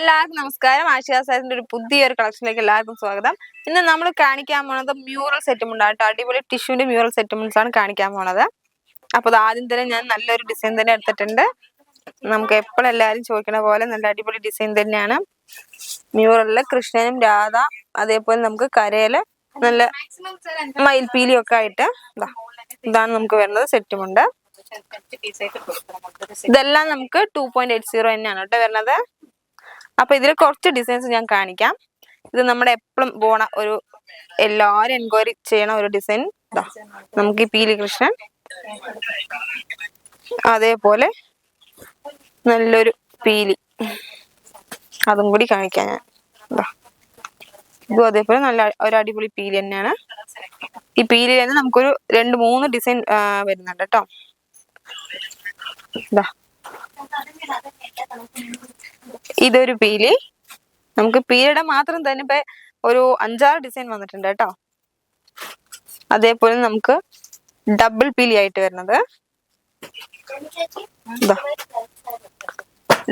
എല്ലാവർക്കും നമസ്കാരം. ആശിയാസാസിന്റെ ഒരു പുതിയൊരു കളക്ഷനിലേക്ക് എല്ലാവർക്കും സ്വാഗതം. ഇന്ന് നമ്മൾ കാണിക്കാൻ പോണത് മ്യൂറൽ സെറ്റുമുണ്ട് കേട്ടോ അടിപൊളി ടിഷ്യൂന്റെ മ്യൂറൽ സെറ്റുമെന്റ്സ് ആണ് കാണിക്കാൻ പോണത്. അപ്പൊ അത് ആദ്യം തന്നെ ഞാൻ നല്ലൊരു ഡിസൈൻ തന്നെ എടുത്തിട്ടുണ്ട്. നമുക്ക് എപ്പോഴും എല്ലാവരും ചോദിക്കണ പോലെ നല്ല അടിപൊളി ഡിസൈൻ തന്നെയാണ്. മ്യൂറലിൽ കൃഷ്ണനും രാധ അതേപോലെ നമുക്ക് കരയിൽ നല്ല മയിൽപീലിയും ഒക്കെ ആയിട്ട് ഇതാണ് നമുക്ക് വരുന്നത് സെറ്റുമുണ്ട് ഇതെല്ലാം നമുക്ക് ടു പോയിന്റ് എയ്റ്റ് സീറോ തന്നെയാണ് കേട്ടോ വരുന്നത്. അപ്പൊ ഇതിൽ കുറച്ച് ഡിസൈൻസ് ഞാൻ കാണിക്കാം. ഇത് നമ്മുടെ എപ്പോഴും പോണ ഒരു എല്ലാവരും എൻക്വയറി ചെയ്യണ ഒരു ഡിസൈൻ നമുക്ക് ഈ പീലി കൃഷ്ണൻ അതേപോലെ നല്ലൊരു പീലി. അതും കൂടി കാണിക്കാം ഞാൻ. ഇതും അതേപോലെ നല്ല ഒരു അടിപൊളി പീലി തന്നെയാണ്. ഈ പീലി തന്നെ നമുക്കൊരു രണ്ട് മൂന്ന് ഡിസൈൻ വരുന്നുണ്ട് കേട്ടോ. ഇതാ ഇതൊരു പീലി. നമുക്ക് പീലിയുടെ മാത്രം തന്നെ ഇപ്പൊ ഒരു അഞ്ചാറ് ഡിസൈൻ വന്നിട്ടുണ്ട് കേട്ടോ. അതേപോലെ നമുക്ക് ഡബിൾ പീലി ആയിട്ട് വരുന്നത്.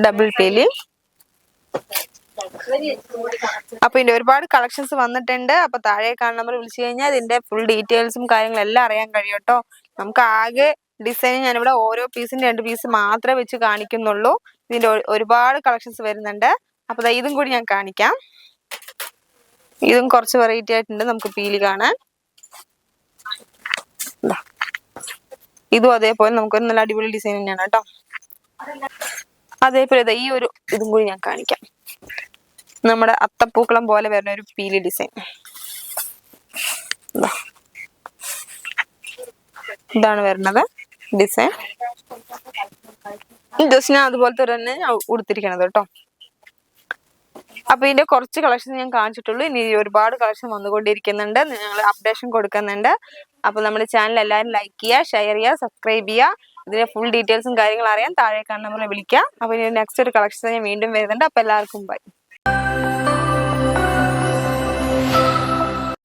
ഡബിൾ പീലി. അപ്പൊ ഇതിന്റെ ഒരുപാട് കളക്ഷൻസ് വന്നിട്ടുണ്ട്. അപ്പൊ താഴെ കാണുന്ന നമ്പർ വിളിച്ചു കഴിഞ്ഞാൽ ഇതിന്റെ ഫുൾ ഡീറ്റെയിൽസും കാര്യങ്ങളും എല്ലാം അറിയാൻ കഴിയും കേട്ടോ. നമുക്ക് ആകെ ഡിസൈൻ ഞാനിവിടെ ഓരോ പീസും രണ്ട് പീസ് മാത്രമേ വെച്ച് കാണിക്കുന്നുള്ളൂ. ഇതിന്റെ ഒരുപാട് കളക്ഷൻസ് വരുന്നുണ്ട്. അപ്പോൾ ഇതും കൂടി ഞാൻ കാണിക്കാം. ഇതും കുറച്ച് വെറൈറ്റി ആയിട്ടുണ്ട് നമുക്ക് പീലി കാണാൻ. ഇതും അതേപോലെ നമുക്കൊരു നല്ല അടിപൊളി ഡിസൈൻ തന്നെയാണ് കേട്ടോ. അതേപോലെ ഈ ഒരു ഇതും കൂടി ഞാൻ കാണിക്കാം. നമ്മുടെ അത്തപ്പൂക്കളം പോലെ വരുന്ന ഒരു പീലി ഡിസൈൻ ഇതാണ് വരുന്നത് ഡിസൈൻ ജസ്റ്റ് ഞാൻ അതുപോലത്തെ തന്നെ ഉടുത്തിരിക്കണത് കേട്ടോ. അപ്പൊ ഇതിന്റെ കുറച്ച് കളക്ഷൻ ഞാൻ കാണിച്ചിട്ടുള്ളൂ. ഇനി ഒരുപാട് കളക്ഷൻ വന്നുകൊണ്ടിരിക്കുന്നുണ്ട്. ഞങ്ങൾ അപ്ഡേഷൻ കൊടുക്കുന്നുണ്ട്. അപ്പൊ നമ്മുടെ ചാനൽ എല്ലാവരും ലൈക്ക് ചെയ്യുക ഷെയർ ചെയ്യുക സബ്സ്ക്രൈബ് ചെയ്യുക. ഇതിന്റെ ഫുൾ ഡീറ്റെയിൽസും കാര്യങ്ങളും അറിയാൻ താഴെ കാണുന്ന വിളിക്കുക. അപ്പൊ ഇനി നെക്സ്റ്റ് ഒരു കളക്ഷൻ ഞാൻ വീണ്ടും വരുന്നുണ്ട്. അപ്പൊ എല്ലാവർക്കും ബൈ